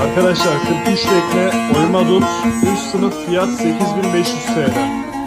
Arkadaşlar 43 tekne oyma dut üst sınıf fiyat 8500 TL.